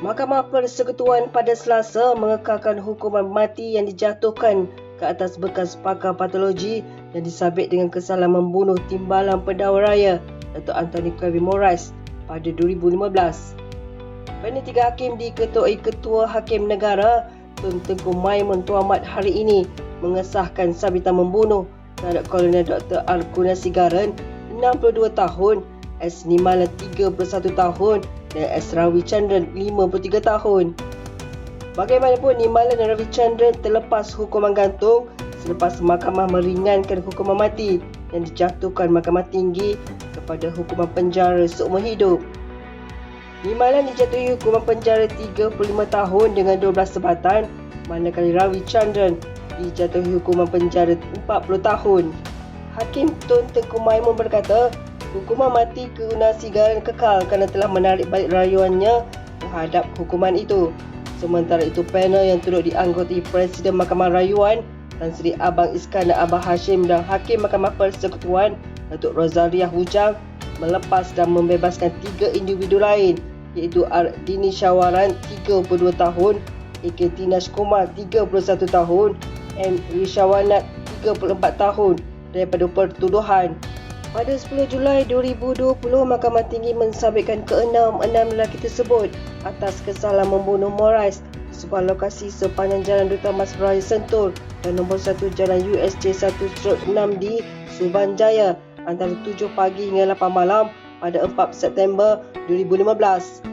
Mahkamah Persekutuan pada Selasa mengekalkan hukuman mati yang dijatuhkan ke atas bekas pakar patologi yang disabit dengan kesalahan membunuh timbalan pendakwa raya Dato' Anthony Kevin Morris pada 2015. Panel tiga hakim diketuai Ketua Hakim Negara Tun Tengku Maimun Tuamat hari ini mengesahkan sabitan membunuh terhadap Kolonel Dr. Arkuna Sigaran 62 tahun, S. Nimala 31 tahun dan S. Ravi Chandran 53 tahun. Bagaimanapun Nimala dan Ravi Chandran terlepas hukuman gantung selepas mahkamah meringankan hukuman mati yang dijatuhkan mahkamah tinggi kepada hukuman penjara seumur hidup. Nimala dijatuhi hukuman penjara 35 tahun dengan 12 sebatan manakala Ravi Chandran dijatuhi hukuman penjara 40 tahun. Hakim Tun Tengku Maimun berkata, hukuman mati ke Una Sigaran kekal kerana telah menarik balik rayuannya terhadap hukuman itu. Sementara itu, panel yang turut dianggoti Presiden Mahkamah Rayuan Tan Sri Abang Iskandar Abah Hashim dan Hakim Mahkamah Persekutuan Datuk Rosalia Hujang melepas dan membebaskan tiga individu lain iaitu Ardini Syawaran 32 tahun, AK Tinas Kumar 31 tahun, M. Rishawanat 34 tahun daripada pertuduhan. Pada 10 Julai 2020, Mahkamah Tinggi mensabitkan keenam-enam lelaki tersebut atas kesalahan membunuh Morais sebuah lokasi sepanjang Jalan Duta Mas Raya Sentul dan nombor 1 Jalan USJ 1-6 di Subanjaya antara 7 pagi hingga 8 malam pada 4 September 2015.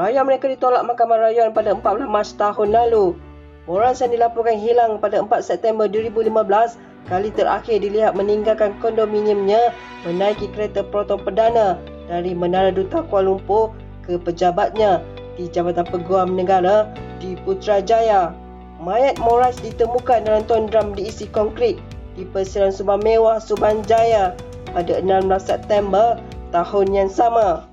Raya mereka ditolak Mahkamah Rayuan pada 14 Mac tahun lalu. Morais yang dilaporkan hilang pada 4 September 2015 kali terakhir dilihat meninggalkan kondominiumnya menaiki kereta proton perdana dari Menara Duta Kuala Lumpur ke pejabatnya di Jabatan Peguam Negara di Putrajaya. Mayat Moras ditemukan dalam tuan drum diisi konkrit di Persiaran Subang Mewah Subanjaya pada 16 September tahun yang sama.